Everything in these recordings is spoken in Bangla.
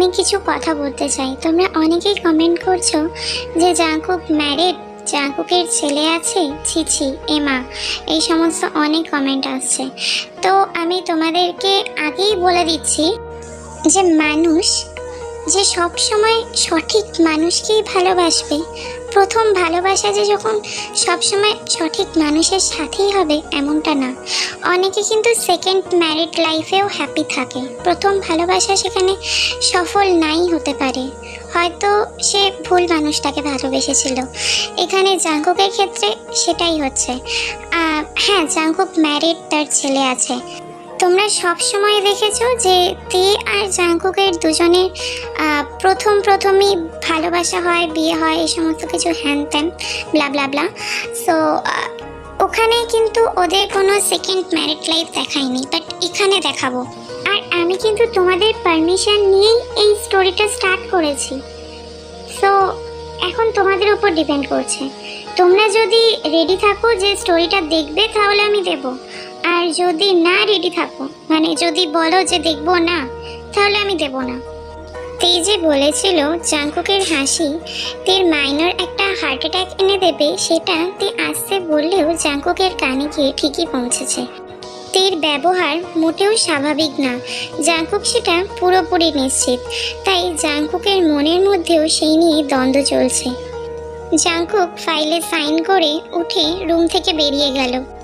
আমি কিছু কথা বলতে চাই। তোমরা অনেকেই কমেন্ট করছ যে জাঙ্কুক ম্যারিড জাঙ্কুকের ছেলে আছে? ছি ছি এমা এই সমস্ত অনেক কমেন্ট আসছে। তো আমি তোমাদেরকে আগেই বলে দিচ্ছি যে মানুষ যে সব সময় সঠিক মানুষকেই ভালোবাসবে প্রথম ভালোবাসা যে যখন সবসময় সঠিক মানুষের সাথেই হবে, এমনটা না। অনেকে কিন্তু সেকেন্ড ম্যারিড লাইফেও হ্যাপি থাকে। প্রথম ভালোবাসা সেখানে সফল নাই হতে পারে। হয়তো সে ভুল মানুষটাকে ভালোবেসেছিল। এখানে জাঙ্কুকের ক্ষেত্রে সেটাই হচ্ছে। হ্যাঁ জাঙ্কুক ম্যারিড তার ছেলে আছে। তোমরা সব সময় দেখেছ যে তে আর জাঙ্কুকের দুজনের প্রথম প্রথমই ভালোবাসা হয়, বিয়ে হয়, এই সমস্ত কিছু হ্যান ত্যান ব্লা ব্লা ব্লা সো ওখানে কিন্তু ওদের কোনো সেকেন্ড ম্যারিড লাইফ দেখায়নি বাট এখানে দেখাবো। আর আমি কিন্তু তোমাদের পারমিশন নিয়েই এই স্টোরিটা স্টার্ট করেছি। সো এখন তোমাদের উপর ডিপেন্ড করছে। তোমরা যদি রেডি থাকো যে স্টোরিটা দেখবে, তাহলে আমি দেব। আর যদি না রেডি থাকো মানে যদি বলো যে দেখব না, তাহলে আমি দেব না। তে যে বলেছিল জাঙ্কুকের হাসি, তের মাইনর একটা হার্ট অ্যাটাক এনে দেবে, সেটা তে আসতে বললেও জাঙ্কুকের কানে গিয়ে ঠিকই পৌঁছেছে। তের ব্যবহার মোটেও স্বাভাবিক না। জাঙ্কুক সেটা পুরোপুরি নিশ্চিত। তাই জাঙ্কুকের মনের মধ্যেও সেই নিয়ে দ্বন্দ্ব চলছে। জাঙ্কুক ফাইলে সাইন করে উঠে রুম থেকে বেরিয়ে গেল।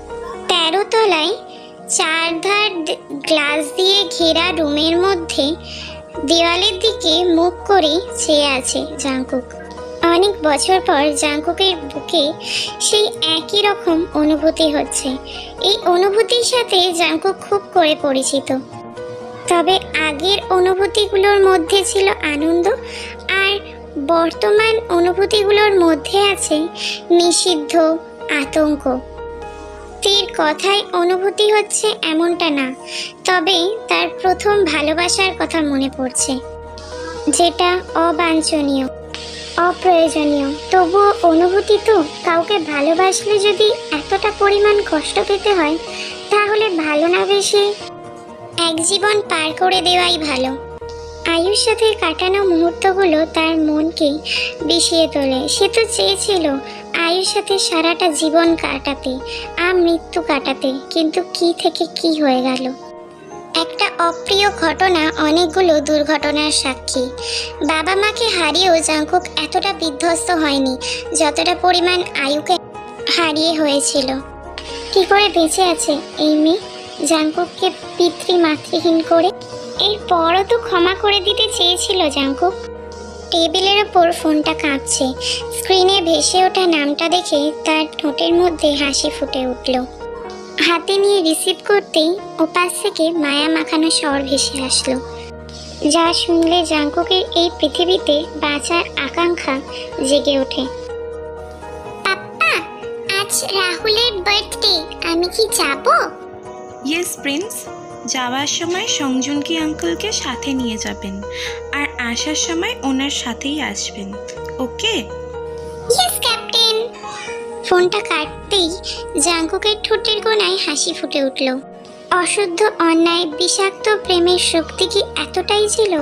তেরো তলায় চারধার গ্লাস দিয়ে ঘেরা রুমের মধ্যে দেওয়ালের দিকে মুখ করে চেয়ে আছে জাঙ্কুক অনেক বছর পর জাঙ্কুকের বুকে সেই একই রকম অনুভূতি হচ্ছে। এই অনুভূতির সাথে জাঙ্কুক খুব করে পরিচিত। তবে আগের অনুভূতিগুলোর মধ্যে ছিল আনন্দ আর বর্তমান অনুভূতিগুলোর মধ্যে আছে নিষিদ্ধ আতঙ্ক। তীর কথায় অনুভূতি হচ্ছে এমনটা না, তবে তার প্রথম ভালোবাসার কথা মনে পড়ছে। যেটা অবাঞ্ছনীয়, অপ্রয়োজনীয়। তবুও অনুভূতি তো কাউকে ভালোবাসলে যদি এতটা পরিমাণ কষ্ট পেতে হয়, তাহলে ভালো না বেশি। এক জীবন পার করে দেওয়াই ভালো। আয়ুর সাথে কাটানো মুহূর্তগুলো তার মনকে বিষিয়ে তোলে। সে তো চেয়েছিল আয়ুর সাথে সারাটা জীবন কাটাতে, আর মৃত্যু কাটাতে, কিন্তু কি থেকে কি হয়ে গেল? একটা অপ্রিয় ঘটনা অনেকগুলো দুর্ঘটনার সাক্ষী। বাবা মাকে হারিয়েও জাঙ্কুক এতটা বিধ্বস্ত হয়নি, যতটা পরিমাণ আয়ুকে হারিয়ে হয়েছিল। কি করে বেঁচে আছে এই মেয়ে? জাঙ্কুককে পিতৃমাতৃহীন করে এরপরও তো ক্ষমা করে দিতে চেয়েছিল জাঙ্কুক। টেবিলের ওপর ফোনটা কাঁপছে। স্ক্রিনে ভেসে ওঠা নামটা দেখে তার ঠোঁটের মধ্যে হাসি ফুটে উঠল। হাতে নিয়ে রিসিভ করতেই ওপাশ থেকে মায়া মাখানো স্বর ভেসে আসলো। যা শুনলে জাঙ্কুকের এই পৃথিবীতে বাঁচার আকাঙ্ক্ষা জেগে ওঠে। আজ রাহুলের বার্থডে আমি কি যাব? ইয়েস প্রিন্স যাওয়ার সময় সংজুনকি আঙ্কেলকে সাথে নিয়ে যাবেন আর আসার সময় ওনার সাথেই আসবেন। ওকে? ক্যাপ্টেন ফোনটা কাটতেই জাঙ্কুকের ঠোঁটের কোনায় হাসি ফুটে উঠল। অশুদ্ধ অন্যায়, বিষাক্ত প্রেমের শক্তি কি এতটাই ছিল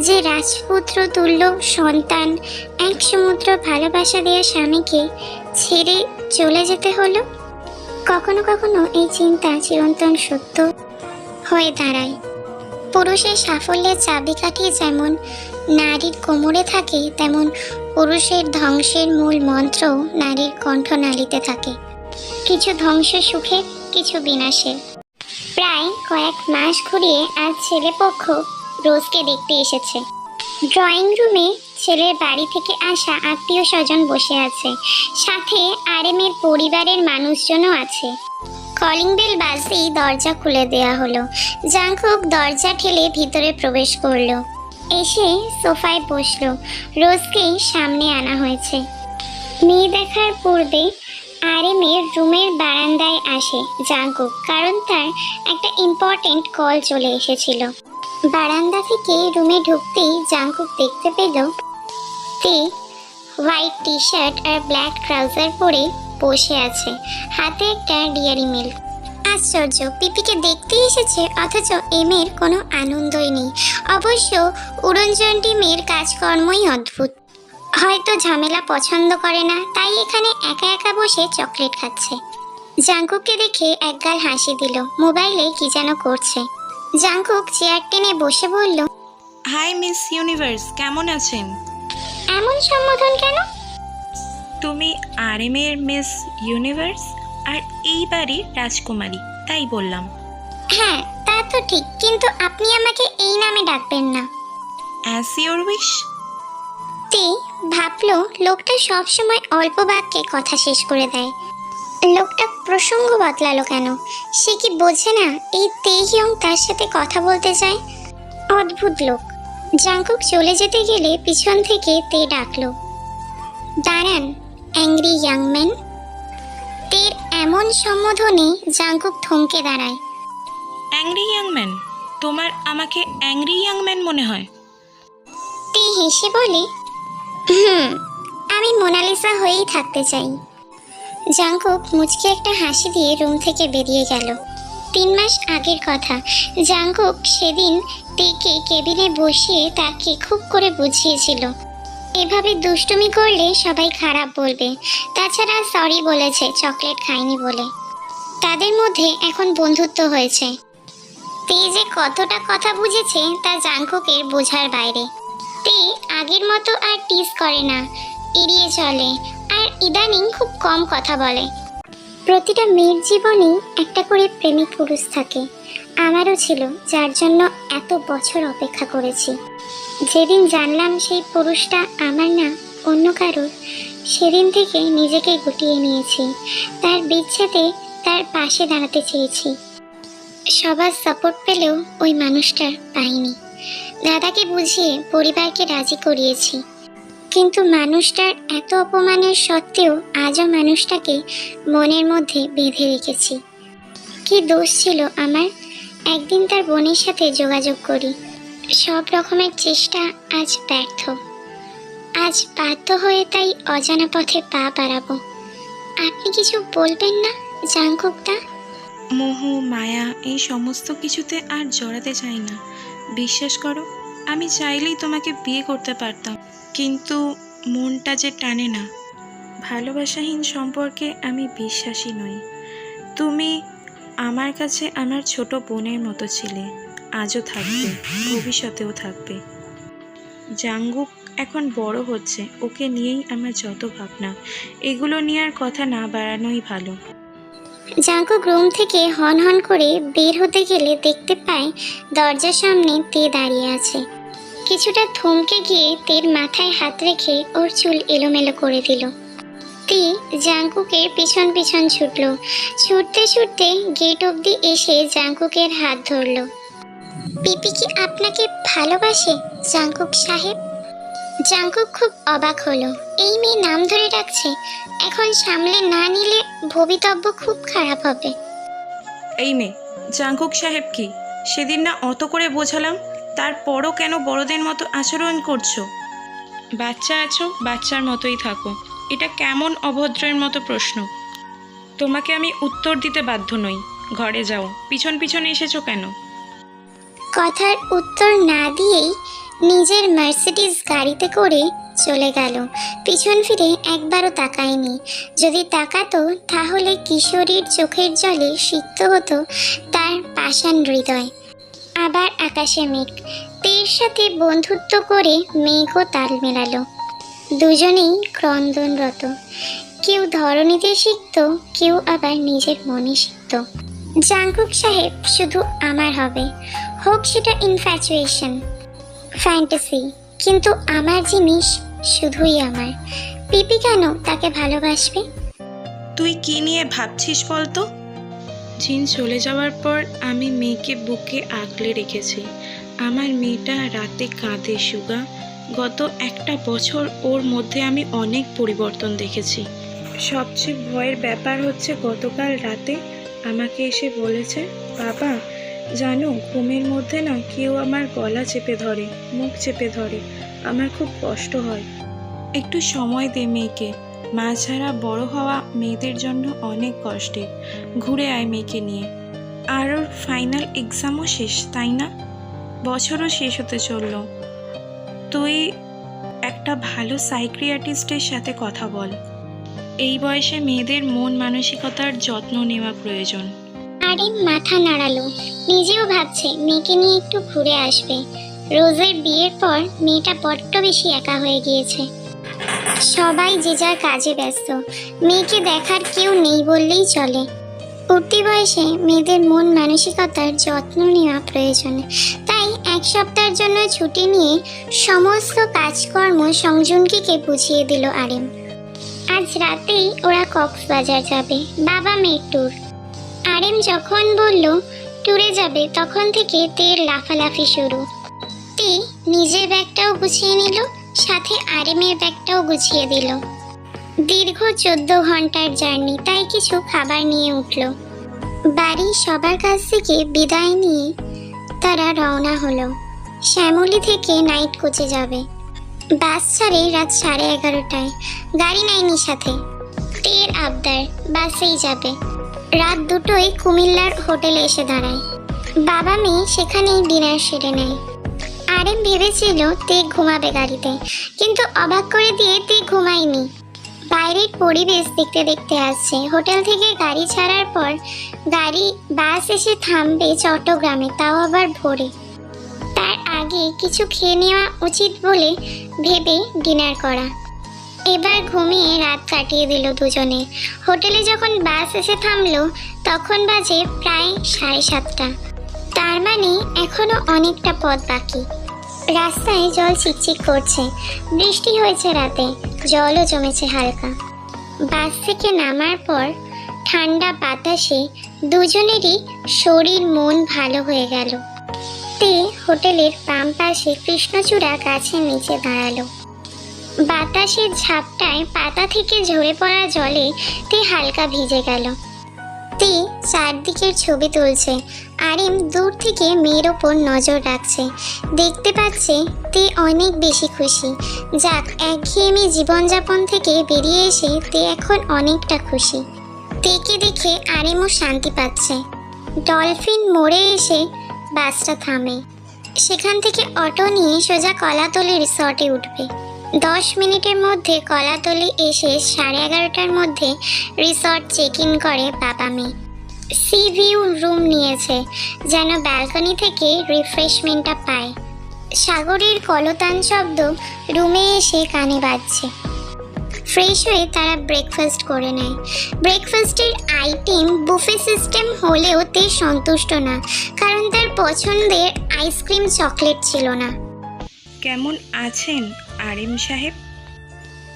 যে রাজপুত্র তুল্য, সন্তান, এক সমুদ্র ভালোবাসা দেওয়া স্বামীকে ছেড়ে চলে যেতে হলো? কখনো কখনো এই চিন্তা চিরন্তন সত্য হয়ে দাঁড়ায়। পুরুষের সাফল্যের চাবিকাঠি যেমন নারীর কোমরে থাকে, তেমন পুরুষের ধ্বংসের মূল মন্ত্র নারীর কণ্ঠনালীতে থাকে। কিছু ধ্বংস সুখে, কিছু বিনাশে। প্রায় কয়েক মাস ঘুরিয়ে আজ ছেলেপক্ষ রোজকে দেখতে এসেছে। ড্রয়িং রুমে ছেলের বাড়ি থেকে আসা আত্মীয় স্বজন বসে আছে। সাথে আরেমের পরিবারের মানুষজনও আছে। কলিং বেল বাজতেই দরজা খুলে দেয়া হলো। জাংকুক দরজা ঠেলে ভিতরে প্রবেশ করল। এসে সোফায় বসল। রোজকে সামনে আনা হয়েছে। মেয়ে দেখার পূর্বে আরেমের রুমের বারান্দায় আসে জাঙ্কুক কারণ তার একটা ইম্পর্টেন্ট কল চলে এসেছিল। বারান্দা থেকে রুমে ঢুকতেই জাঙ্কুক দেখতে পেল তে হোয়াইট টি শার্ট আর ব্ল্যাক ট্রাউজার পরে বসে আছে। হাতে একটা ডিয়ারি মিল্ক আশ্চর্য পিপিকে দেখতে এসেছে অথচ এমের কোনো আনন্দই নেই। অবশ্য উড়নচণ্ডী মেয়ের কাজকর্মই অদ্ভুত। হয়তো ঝামেলা পছন্দ করে না তাই এখানে একা একা বসে চকলেট খাচ্ছে। জাঙ্কুককে দেখে একগাল হাসি দিল মোবাইলে কি যেন করছে। জাঙ্কুক চেয়ার টেনে বসে বলল হাই মিস ইউনিভার্স কেমন আছেন? এমন সম্বোধন কেন? তুমি আর এম এর মিস ইউনিভার্স আর এই বাড়ির রাজকুমারী তাই বললাম। হ্যাঁ তা তো ঠিক কিন্তু আপনি আমাকে এই নামে ডাকবেন না। অ্যাজ ইউর উইশ তে ভাবলো লোকটা সবসময় অল্প বাক্যে কথা শেষ করে দেয়। লোকটা প্রসঙ্গ বদলালো কেন? সে কি বোঝে না এই তে তেহিয়ং তার সাথে কথা বলতে চায়? অদ্ভুত লোক। জাঙ্কুক চলে যেতে গেলে পিছন থেকে তে ডাকলো। দাঁড়ান অ্যাংরি ইয়াং ম্যান। তের এমন সম্বোধনে জাঙ্কুক থমকে দাঁড়ায়। অ্যাংরি ইয়াং ম্যান তোমার আমাকে অ্যাংরি ইয়াং ম্যান মনে হয়? তে হেসে বলে হুম আমি মোনালিসা হয়েই থাকতে চাই। জাঙ্কুক মুচকে একটা হাসি দিয়ে রুম থেকে বেরিয়ে গেল। তিন মাস আগের কথা জাঙ্কুক সেদিন তেকে কেবিনে বসিয়ে তাকে খুব করে বুঝিয়েছিল। এভাবে দুষ্টুমি করলে সবাই খারাপ বলবে। তাছাড়া সরি বলেছে চকলেট খায়নি বলে। তাদের মধ্যে এখন বন্ধুত্ব হয়েছে। তে যে কতটা কথা বুঝেছে তা জাঙ্কুকের বোঝার বাইরে। তে আগের মতো আর টিস করে না, এড়িয়ে চলে, আর ইদানিং খুব কম কথা বলে। প্রতিটা মেয়ের জীবনেই একটা করে প্রেমিক পুরুষ থাকে। আমারও ছিল, যার জন্য এত বছর অপেক্ষা করেছি। যেদিন জানলাম সেই পুরুষটা আমার না অন্য কারোর, সেদিন থেকে নিজেকে গুটিয়ে নিয়েছি। তার বিচ্ছেদে তার পাশে দাঁড়াতে চেয়েছি। সবার সাপোর্ট পেলেও ওই মানুষটার পাইনি। দাদাকে বুঝিয়ে পরিবারকে রাজি করিয়েছি। কিন্তু মানুষটার এত অপমানের সত্ত্বেও আজও মানুষটাকে মনের মধ্যে বেঁধে রেখেছি। কি দোষ ছিল আমার একদিন তার বোনের সাথে যোগাযোগ করি। সব রকমের চেষ্টা আজ ব্যর্থ। আজ বাধ্য হয়ে তাই অজানা পথে পা বাড়াবো। আপনি কিছু বলবেন না জাঙ্কুকদা মোহ, মায়া, এই সমস্ত কিছুতে আর জড়াতে চাই না। বিশ্বাস করো, আমি চাইলেই তোমাকে বিয়ে করতে পারতাম। কিন্তু মনটা যে টানে না। ভালোবাসাহীন সম্পর্কে আমি বিশ্বাসী নই। তুমি আমার কাছে আমার ছোট বোনের মতো ছিলে। আজও থাকবে, ভবিষ্যতেও থাকবে। জাঙ্গুক এখন বড় হচ্ছে, ওকে নিয়েই আমার যত ভাবনা। এগুলো নিয়ে আর কথা না বাড়ানোই ভালো। জাঙ্কুক রুম থেকে হন হন করে বের হতে গেলে দেখতে পায় দরজার সামনে তে দাঁড়িয়ে আছে। কিছুটা থমকে গিয়ে তের মাথায় হাত রেখে ওর চুল এলোমেলো করে দিল। তে জাঙ্কুকের পিছন পিছন ছুটল। ছুটতে ছুটতে গেট অবধি এসে জাঙ্কুকের হাত ধরলো। পিপি কি আপনাকে ভালোবাসে, জাঙ্কুক সাহেব? জাঙ্কুক খুব অবাক হলো। এই মেয়ে নাম ধরে ডাকছে। এখন সামলে না নিলে ভবিতব্য খুব খারাপ হবে। এই মেয়ে, জাঙ্কুক সাহেব কি? সেদিন না অত করে বোঝালাম, তারপরও কেন বড়দের মতো আচরণ করছ? বাচ্চা আছো, বাচ্চার মতোই থাকো। এটা কেমন অভদ্রের মতো প্রশ্ন। তোমাকে আমি উত্তর দিতে বাধ্য নই। ঘরে যাও। পিছন পিছন এসেছ কেন? কথার উত্তর না দিয়েই নিজের মার্সিডিস গাড়িতে করে চলে গেল। পিছন ফিরে একবারও তাকায়নি। যদি তাকাতো, তাহলে কিশোরীর চোখের জলে সিক্ত হতো তার পাষাণ হৃদয়। আবার আকাশে মেঘ। তের সাথে বন্ধুত্ব করে মেঘও তাল মেলালো। দুজনেই ক্রন্দনরত। কেউ ধরণীতে শিখত কেউ আবার নিজের মনে শিখত জাঙ্কুক সাহেব শুধু আমার হবে। হোক সেটা ইনফ্যাচুয়েশন ফ্যান্টাসি কিন্তু আমার জিনিস শুধুই আমার। পিপি কেন তাকে ভালোবাসবে? তুই কি নিয়ে ভাবছিস বলতো? জিন চলে যাওয়ার পর আমি মেয়েকে বুকে আগলে রেখেছি। আমার মেয়েটা রাতে কাঁদে সুগা। গত একটা বছর ওর মধ্যে আমি অনেক পরিবর্তন দেখেছি। সবচেয়ে ভয়ের ব্যাপার হচ্ছে গতকাল রাতে আমাকে এসে বলেছে, বাবা, জানো, ঘুমের মধ্যে না কেউ আমার গলা চেপে ধরে, মুখ চেপে ধরে। আমার খুব কষ্ট হয়। একটু সময় দে মেয়েকে। মা ছাড়া বড় হওয়া মেয়েদের জন্য অনেক কষ্টের ঘুরে আয় মেয়েকে নিয়ে। আর ওর ফাইনাল এক্সামও শেষ, তাই না? বছরও শেষ হতে চলল। তুই একটা ভালো সাইক্রিয়াটিস্টের সাথে কথা বল। এই বয়সে মেয়েদের মন মানসিকতার যত্ন নেওয়া প্রয়োজন। আরে, মাথা নাড়ালো। নিজেও ভাবছে মেয়েকে নিয়ে একটু ঘুরে আসবে। রোজের বিয়ের পর মেয়েটা বড্ড বেশি একা হয়ে গিয়েছে। সবাই যে যার কাজে ব্যস্ত। মেয়েকে দেখার কেউ নেই বললেই চলে। উঠতি বয়সে মেয়েদের মন মানসিকতার যত্ন নেওয়া প্রয়োজন। তাই এক সপ্তাহের জন্য ছুটি নিয়ে সমস্ত কাজকর্ম সংজুনকিকে বুঝিয়ে দিল আরেম। আজ রাতেই ওরা কক্সবাজার যাবে। বাবা মেয়ের ট্যুর আরেম যখন বলল ট্যুরে যাবে, তখন থেকে তের লাফালাফি শুরু। তে নিজের ব্যাগটাও গুছিয়ে নিল, সাথে আরেমের ব্যাগটাও গুছিয়ে দিল। দীর্ঘ চোদ্দ ঘণ্টার জার্নি, তাই কিছু খাবার নিয়ে উঠল। বাড়ির সবার কাছ থেকে বিদায় নিয়ে তারা রওনা হলো। শ্যামলি থেকে নাইট কোচে যাবে। বাস ছাড়ে রাত সাড়ে এগারোটায়। গাড়ি নেয়নি সাথে। তের আবদার, বাসেই যাবে। রাত দুটোই কুমিল্লার হোটেলে এসে দাঁড়ায়। বাবা মেয়ে সেখানেই ডিনার সেরে নেয়। আরেম ভেবেছিল তে ঘুমাবে গাড়িতে, কিন্তু অবাক করে দিয়ে তে ঘুমায়নি। বাইরের পরিবেশ দেখতে দেখতে আসছে। হোটেল থেকে গাড়ি ছাড়ার পর গাড়ি, বাস এসে থামবে চট্টগ্রামে, তাও আবার ভোরে। তার আগে কিছু খেয়ে নেওয়া উচিত বলে ভেবে ডিনার করা। এবার ঘুমিয়ে রাত কাটিয়ে দিল দুজনে। হোটেলে যখন বাস এসে থামলো, তখন বাজে প্রায় সাড়ে সাতটা। তার মানে এখনও অনেকটা পথ বাকি। রাস্তায় জল চিকচিক করছে। বৃষ্টি হয়েছে রাতে, জলও জমেছে হালকা। বাস থেকে নামার পর ঠান্ডা বাতাসে দুজনেরই শরীর মন ভালো হয়ে গেল। তে হোটেলের বাম পাশে কৃষ্ণচূড়া গাছের নিচে দাঁড়াল। বাতাসের ঝাপটায় পাতা থেকে ঝরে পড়া জলে তে হালকা ভিজে গেল। তে চারদিকের ছবি তুলছে। আরিম দূর থেকে মেয়ের ওপর নজর রাখছে। দেখতে পাচ্ছে তে অনেক বেশি খুশি। যাক, একঘেয়েমি জীবনযাপন থেকে বেরিয়ে এসে তে এখন অনেকটা খুশি। তেকে দেখে আরিমও শান্তি পাচ্ছে। ডলফিন মোড়ে এসে বাসটা থামে। সেখান থেকে অটো নিয়ে সোজা কলাতলি রিসর্টে উঠবে। দশ মিনিটের মধ্যে কলাতলি এসে সাড়ে এগারোটার মধ্যে রিসর্ট চেক ইন করে বাবা মেয়ে। সি ভিউ রুম নিয়েছে, যেন ব্যালকনি থেকে রিফ্রেশমেন্টটা পায়। সাগরের কলতান শব্দ রুমে এসে কানে বাজছে। ফ্রেশ হয়ে তারা ব্রেকফাস্ট করে নেয়। ব্রেকফাস্টের আইটেম বুফে সিস্টেম হলেও তে সন্তুষ্ট না কারণ তার পছন্দের আইসক্রিম চকলেট ছিল না। কেমন আছেন আরিম সাহেব?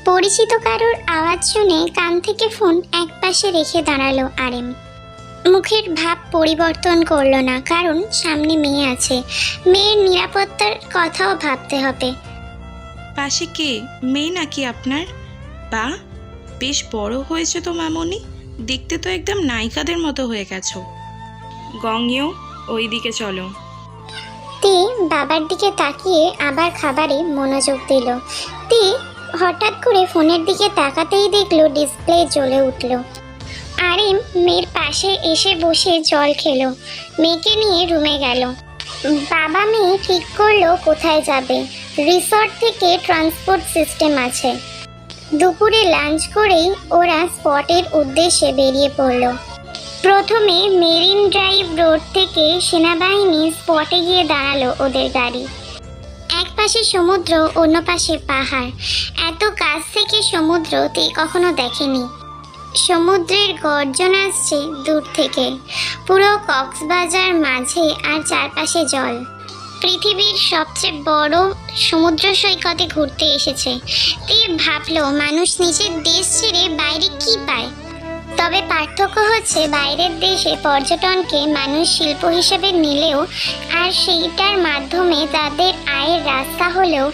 পরিচিত কারোর আওয়াজ শুনে কান থেকে ফোন একপাশে রেখে দাঁড়াল আরেম। মুখের ভাব পরিবর্তন করল না কারণ সামনে মেয়ে আছে। মেয়ের নিরাপত্তার কথাও ভাবতে হবে। পাশে কে? মেয়ে নাকি আপনার? বা বেশ বড় হয়েছে তো মামনি? দেখতে তো একদম নায়িকাদের মতো হয়ে গেছো। গঙ্গেও ওই দিকে চলো। তে বাবার দিকে তাকিয়ে আবার খাবারে মনোযোগ দিল। তে হঠাৎ করে ফোনের দিকে তাকাতেই দেখল ডিসপ্লে জ্বলে উঠল। আরিম মেয়ের পাশে এসে বসে জল খেলো। মেয়েকে নিয়ে রুমে গেল। বাবা মেয়ে ঠিক করল কোথায় যাবে। রিসর্ট থেকে ট্রান্সপোর্ট সিস্টেম আছে। দুপুরে লাঞ্চ করেই ওরা স্পটের উদ্দেশ্যে বেরিয়ে পড়ল। প্রথমে মেরিন ড্রাইভ রোড থেকে সেনাবাহিনী স্পটে গিয়ে দাঁড়াল ওদের গাড়ি। এক পাশে সমুদ্র, অন্য পাশে পাহাড়। এত কাছ থেকে সমুদ্র তে কখনো দেখেনি। সমুদ্রের গর্জন আসছে দূর থেকে। পুরো কক্সবাজার মাঝে আর চারপাশে জল। পৃথিবীর সবচেয়ে বড় সমুদ্র সৈকতে ঘুরতে এসেছে। তে ভাবলো, মানুষ নিজের দেশ ছেড়ে বাইরে কি পায়? তবে পার্থক্য হচ্ছে, বাইরের দেশে পর্যটনকে মানুষ শিল্প হিসেবে নিলেও আর সেইটার মাধ্যমে তাদের আয়ের রাস্তা হলেও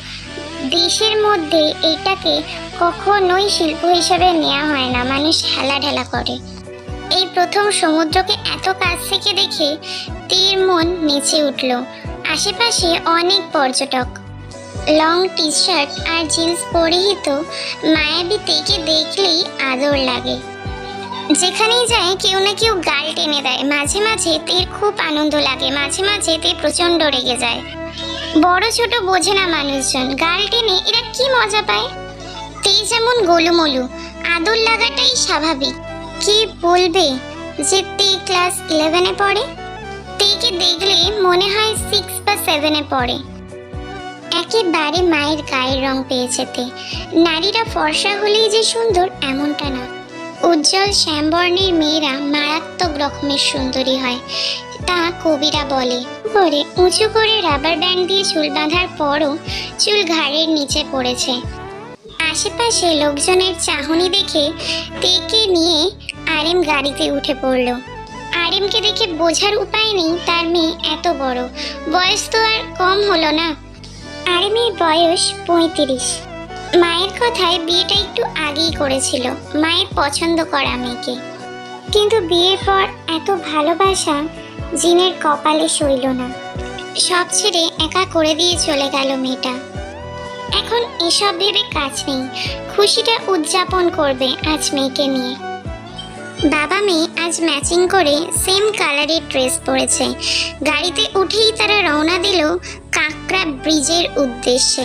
দেশের মধ্যে এটাকে কখনোই শিল্প হিসেবে নেওয়া হয় না। মানুষ হেলা ঢেলা করে। এই প্রথম সমুদ্রকে এত কাছ থেকে দেখে তীর মন নেচে উঠল। আশেপাশে অনেক পর্যটক। লং টি শার্ট আর জিন্স পরিহিত মায়াবী তেকে দেখলেই আদর লাগে। যেখানেই যায় কেউ না কেউ গাল টেনে দেয়। মাঝে মাঝে তের খুব আনন্দ লাগে। মাঝে মাঝে তে প্রচণ্ড রেগে যায়। বড় ছোট বোঝে না মানুষজন। গাল টেনে এরা কি মজা পায়? তে যেমন গোলুমলু, আদর লাগাটাই স্বাভাবিক। কি বলবে যে তে ক্লাস ইলেভেনে পড়ে? তেকে দেখলে মনে হয় সিক্স বা সেভেনে পড়ে। একেবারে মায়ের গায়ের রং পেয়েছে তে। নারীরা ফর্সা হলেই যে সুন্দর এমনটা না। উজ্জ্বল শ্যামবর্ণের মেয়েরা মারাত্মক রকমের সুন্দরী হয়। তা কবিরা বলে পরে উঁচু করে রাবার ব্যান্ড দিয়ে চুল বাঁধার পরও চুল ঘাড়ের নিচে পড়েছে। আশেপাশে লোকজনের চাহনি দেখে তেকে নিয়ে আরেম গাড়িতে উঠে পড়ল। আরেমকে দেখে বোঝার উপায় নেই, তার মেয়ে এত বড়। বয়স তো আর কম হলো না। আরেমের বয়স পঁয়ত্রিশ। মায়ের কথায় বিয়েটা একটু আগেই করেছিল, মায়ের পছন্দ করা মেয়েকে। কিন্তু বিয়ের পর এত ভালোবাসা জিনের কপালে সইল না। সব ছেড়ে একা করে দিয়ে চলে গেল মেয়েটা। এখন এসব ভেবে কাজ নেই। খুশিটা উদযাপন করবে আজ মেয়েকে নিয়ে। বাবা মেয়ে আজ ম্যাচিং করে সেম কালারের ড্রেস পরেছে। গাড়িতে উঠেই তারা রওনা দিল কাঁকড়া ব্রিজের উদ্দেশ্যে।